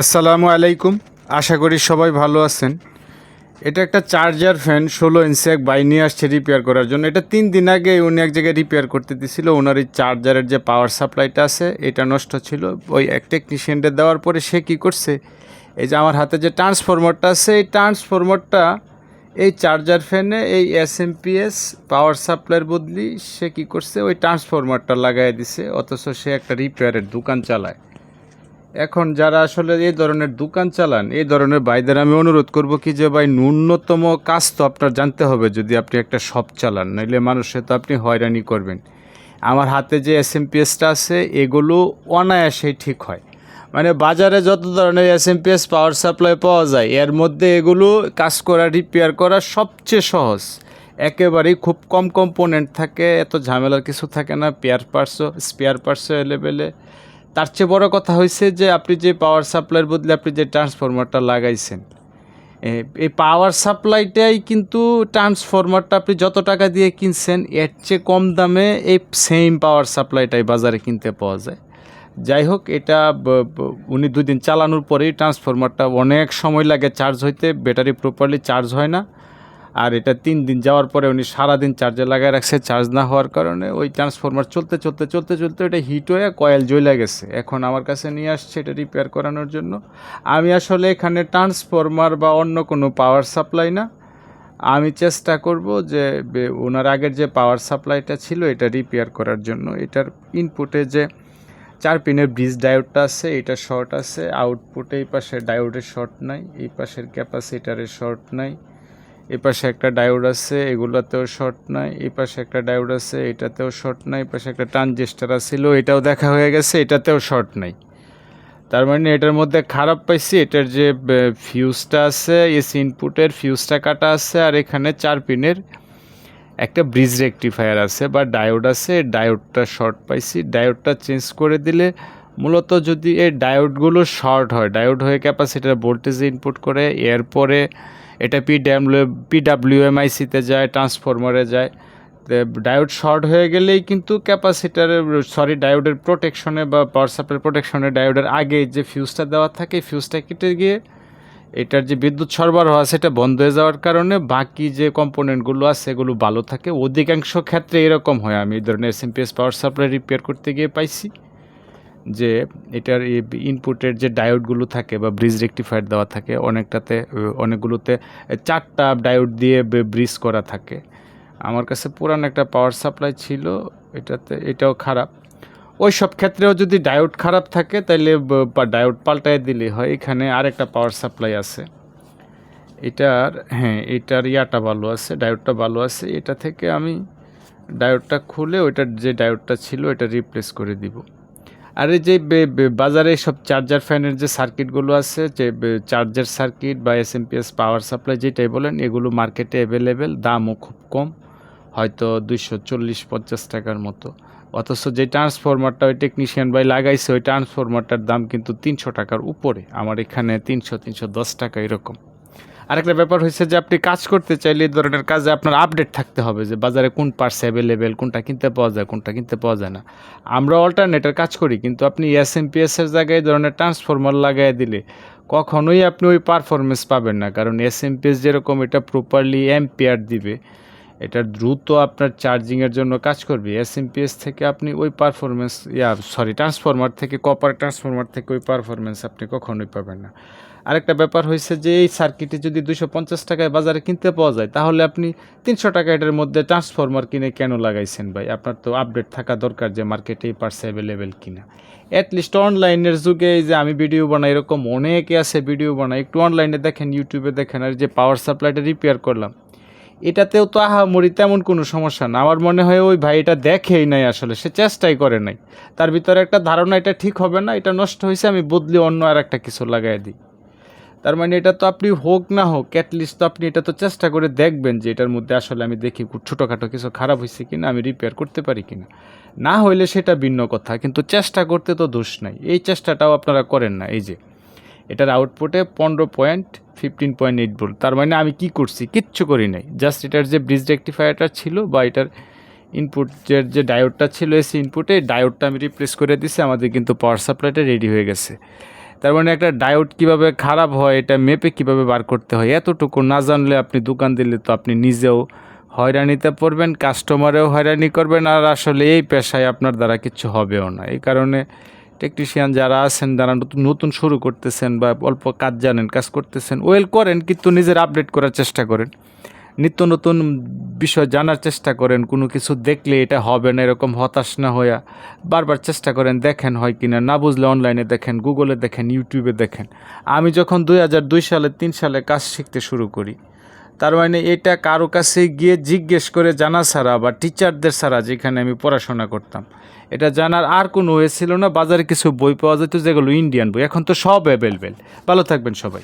আসসালামু আলাইকুম। আশা করি সবাই ভালো আছেন। এটা একটা চার্জার ফ্যান, ষোলো ইঞ্চি এক বাই নিয়ে আসছে রিপেয়ার করার জন্য। এটা তিন দিন আগে উনি এক জায়গায় রিপেয়ার করতে দিছিল। ওনার এই চার্জারের যে পাওয়ার সাপ্লাইটা আছে, এটা নষ্ট ছিল। ওই এক টেকনিশিয়ানটা দেওয়ার পরে সে কী করছে, এই যে আমার হাতে যে ট্রান্সফরমারটা আছে, এই ট্রান্সফরমারটা এই চার্জার ফ্যানে এই S M P S power সাপ্লাইয়ের বদলি সে কী করছে, ওই ট্রান্সফরমারটা লাগাই দিছে। অথচ সে একটা রিপেয়ারের দোকান চালায়। এখন যারা আসলে এই ধরনের দোকান চালান, এই ধরনের ভাইদের আমি অনুরোধ করব কি যে ভাই, ন্যূনতম কাজ তো আপনার জানতে হবে যদি আপনি একটা শপ চালান, নইলে মানুষে তো আপনি হয়রানি করবেন। আমার হাতে যে এস এম পিএসটা আছে, এগুলো অনায়াসেই ঠিক হয়। মানে বাজারে যত ধরনের S M PS power supply পাওয়া যায়, এর মধ্যে এগুলো কাজ করা রিপেয়ার করা সবচেয়ে সহজ। একেবারেই খুব কম কম্পোনেন্ট থাকে, এত ঝামেলার কিছু থাকে না পেয়ার পার্টসও স্পেয়ার পার্টসও এলেবেলে তার চেয়ে বড় কথা হয়েছে যে আপনি যে পাওয়ার সাপ্লাইয়ের বদলে আপনি যে ট্রান্সফরমারটা লাগাইছেন এই পাওয়ার সাপ্লাইটাই কিন্তু ট্রান্সফরমারটা আপনি যত টাকা দিয়ে কিনছেন, এর চেয়ে কম দামে এই সেম পাওয়ার সাপ্লাইটাই বাজারে কিনতে পাওয়া যায়। যাই হোক, এটা উনি দুদিন চালানোর পরেই ট্রান্সফরমারটা অনেক সময় লাগে চার্জ হইতে ব্যাটারি প্রপারলি চার্জ হয় না। আর এটা তিন দিন যাওয়ার পরে উনি সারাদিন চার্জে লাগায় রাখছে চার্জ না হওয়ার কারণে ওই ট্রান্সফরমার চলতে চলতে চলতে চলতে ওটা হিট হয়ে কয়েল জ্বলে গেছে। এখন আমার কাছে নিয়ে আসছে এটা রিপেয়ার করানোর জন্য। আমি আসলে এখানে ট্রান্সফরমার বা অন্য কোনো পাওয়ার সাপ্লাই না। আমি চেষ্টা করব যে ওনার আগের যে পাওয়ার সাপ্লাইটা ছিল এটা রিপেয়ার করার জন্য। এটার ইনপুটে যে চার পিনের ব্রিজ ডায়োডটা আছে, এটা শর্ট আছে। আউটপুটে এই পাশে ডায়োডের শর্ট নাই, এই পাশের ক্যাপাসিটারের শর্ট নাই। এই পাশে একটা ডায়োড আছে, এগুলোতেও শর্ট নাই এই পাশে একটা ডায়োড আছে, এটাতেও শর্ট নাই এই পাশে একটা ট্রানজিস্টার আছিল, এটাও দেখা হয়ে গেছে, এটাতেও শর্ট নাই। তার মানে এটার মধ্যে খারাপ পাইছি, এটার যে ফিউজটা আছে, এসি ইনপুটের ফিউজটা কাটা আছে, আর এখানে চার পিনের একটা ব্রিজ রেকটিফায়ার আছে বা ডায়োড আছে ডায়োডটা শর্ট পাইছি, ডায়োডটা চেঞ্জ করে দিলে মূলত যদি এই ডায়োডগুলো শর্ট হয়, ডায়োড হয়ে ক্যাপাসিটার ভোল্টেজ ইনপুট করে, এরপরে এটা পিডাব্লিউ পিডাব্লিউএমআইসিতে যায় ট্রান্সফরমারে যায়। ডায়োড শর্ট হয়ে গেলেই কিন্তু ক্যাপাসিটারের সরি ডায়োডের প্রোটেকশনে বা পাওয়ার সাপ্লাই প্রোটেকশনে ডায়োডের আগে যে ফিউজটা দেওয়া থাকে ফিউজটা কেটে গিয়ে এটার যে বিদ্যুৎ সরবরাহ আছে, এটা বন্ধ হয়ে যাওয়ার কারণে বাকি যে কম্পোনেন্টগুলো আছে, সেগুলো ভালো থাকে। অধিকাংশ ক্ষেত্রে এরকম হয়। আমি এই ধরনের এসএমপিএস পাওয়ার সাপ্লাই রিপেয়ার করতে গিয়ে পাইছি। যে এটার ইনপুটের যে ডায়োডগুলো থাকে বা ব্রিজ রেকটিফায়ার দেওয়া থাকে, অনেকটাতে, অনেকগুলোতে চারটা ডায়োড দিয়ে ব্রিজ করা থাকে। আমার কাছে পুরান একটা পাওয়ার সাপ্লাই ছিল, এটাতে, এটাও খারাপ। ওই সব ক্ষেত্রেও যদি ডায়োড খারাপ থাকে তাহলে ডায়োড পাল্টায় দিলে হয়। এখানে আরেকটা পাওয়ার সাপ্লাই আছে। এটার হ্যাঁ এটার ইয়াটা ভালো আছে ডায়োডটা ভালো আছে। এটা থেকে আমি ডায়োডটা খুলে ওইটার যে ডায়োডটা ছিল এটা রিপ্লেস করে দিব। আর এই যে বাজারে সব চার্জার ফ্যানের যে সার্কিটগুলো আছে, যে চার্জার সার্কিট বা এস এম পাওয়ার সাপ্লাই যেটাই বলেন, এগুলো মার্কেটে অ্যাভেলেবেল দামও খুব কম, হয়তো দুইশো চল্লিশ পঞ্চাশ টাকার মতো। অথচ যে ট্রান্সফরমারটা ওই টেকনিশিয়ান ভাই লাগাইছে, ওই ট্রান্সফরমারটার দাম কিন্তু তিনশো টাকার উপরে। আমার এখানে তিনশো তিনশো দশ টাকা এরকম। আরেকটা ব্যাপার হচ্ছে যে আপনি কাজ করতে চাইলে এই ধরনের কাজে আপনার আপডেট থাকতে হবে যে বাজারে কোন পার্টস অ্যাভেলেবেল কোনটা কিনতে পাওয়া যায়, কোনটা কিনতে পাওয়া যায় না। আমরা অল্টারনেটের কাজ করি, কিন্তু আপনি এস এম পি এসের জায়গায় এই ধরনের ট্রান্সফরমার লাগাই দিলে কখনোই আপনি ওই পারফরমেন্স পাবেন না, কারণ এস এম পি এস যেরকম এটা প্রপারলি এম্পিয়ার দিবে। এটা দ্রুত আপনার চার্জিংয়ের জন্য কাজ করবে। এস এম পি এস থেকে আপনি ওই পারফরমেন্স ইয়া সরি ট্রান্সফরমার থেকে কপার ট্রান্সফরমার থেকে ওই পারফরমেন্স আপনি কখনোই পাবেন না। আরেকটা ব্যাপার হয়েছে যে, এই সার্কিটে যদি দুশো পঞ্চাশ টাকায় বাজারে কিনতে পাওয়া যায়, তাহলে আপনি তিনশো টাকা এটার মধ্যে ট্রান্সফরমার কিনে কেন লাগাইছেন ভাই? আপনার তো আপডেট থাকা দরকার যে মার্কেটে এই পার্টস অ্যাভেলেবেল কিনা। অ্যাটলিস্ট অনলাইনের যুগে এই যে আমি ভিডিও বানাই, এরকম অনেকে আছে ভিডিও বানাই একটু অনলাইনে দেখেন ইউটিউবে দেখেন, আর যে পাওয়ার সাপ্লাইটা রিপেয়ার করলাম। এটাতেও তো আহামরি তেমন কোনো সমস্যা না। আমার মনে হয় ওই ভাই এটা দেখেই নাই আসলে, সে চেষ্টাই করে নাই। তার ভিতরে একটা ধারণা, এটা ঠিক হবে না, এটা নষ্ট হয়েছে, আমি বদলে অন্য আর একটা কিছু লাগাই দিই। তার মানে এটা তো আপনি হোক না হোক অ্যাটলিস্ট তো আপনি এটা তো চেষ্টা করে দেখবেন যে এটার মধ্যে আসলে আমি দেখি ছোটোখাটো কিছু খারাপ হয়েছে কিনা, আমি রিপেয়ার করতে পারি কিনা। না হইলে সেটা ভিন্ন কথা, কিন্তু চেষ্টা করতে তো দোষ নাই। এই চেষ্টাটাও আপনারা করেন না, এই যে এটার আউটপুটে পনেরো point fifteen point eight volt তার মানে আমি কি করছি? কিচ্ছু করি নাই। জাস্ট এটার যে ব্রিজ রেকটিফায়ারটা ছিল বা এটার ইনপুটের যে ডায়োডটা ছিল এসে ইনপুটে ডায়োডটা আমি রিপ্লেস করে দিছি, আমাদের কিন্তু পাওয়ার সাপ্লাইটা রেডি হয়ে গেছে। তার মানে একটা ডায়োড কীভাবে খারাপ হয়, এটা মেপে কীভাবে বার করতে হয়, এতটুকু না জানলে আপনি দোকান দিলে তো আপনি নিজেও হয়রানিতে পড়বেন কাস্টমারেও হয়রানি করবেন, আর আসলে এই পেশায় আপনার দ্বারা কিছু হবেও না। এই কারণে টেকনিশিয়ান যারা আছেন, যারা নতুন নতুন শুরু করতেছেন বা অল্প কাজ জানেন, কাজ করতেছেন ওয়েল করেন, কিন্তু নিজের আপডেট করার চেষ্টা করেন। নিত্য নতুন বিষয় জানার চেষ্টা করেন, কোনো কিছু দেখলে এটা হবে না, এরকম হতাশ না হইয়া বারবার চেষ্টা করেন, দেখেন হয় কি না বুঝলে অনলাইনে দেখেন গুগলে দেখেন ইউটিউবে দেখেন। আমি যখন দুই হাজার দুই সালে, তিন সালে কাজ শিখতে শুরু করি তার মানে এটা কারও কাছে গিয়ে জিজ্ঞেস করে জানা ছাড়া বা টিচারদের ছাড়া যেখানে আমি পড়াশোনা করতাম। এটা জানার আর কোনো ওয়ে ছিল না। বাজারে কিছু বই পাওয়া যেত যেগুলো ইন্ডিয়ান বই। এখন তো সব অ্যাভেলেবেল ভালো থাকবেন সবাই।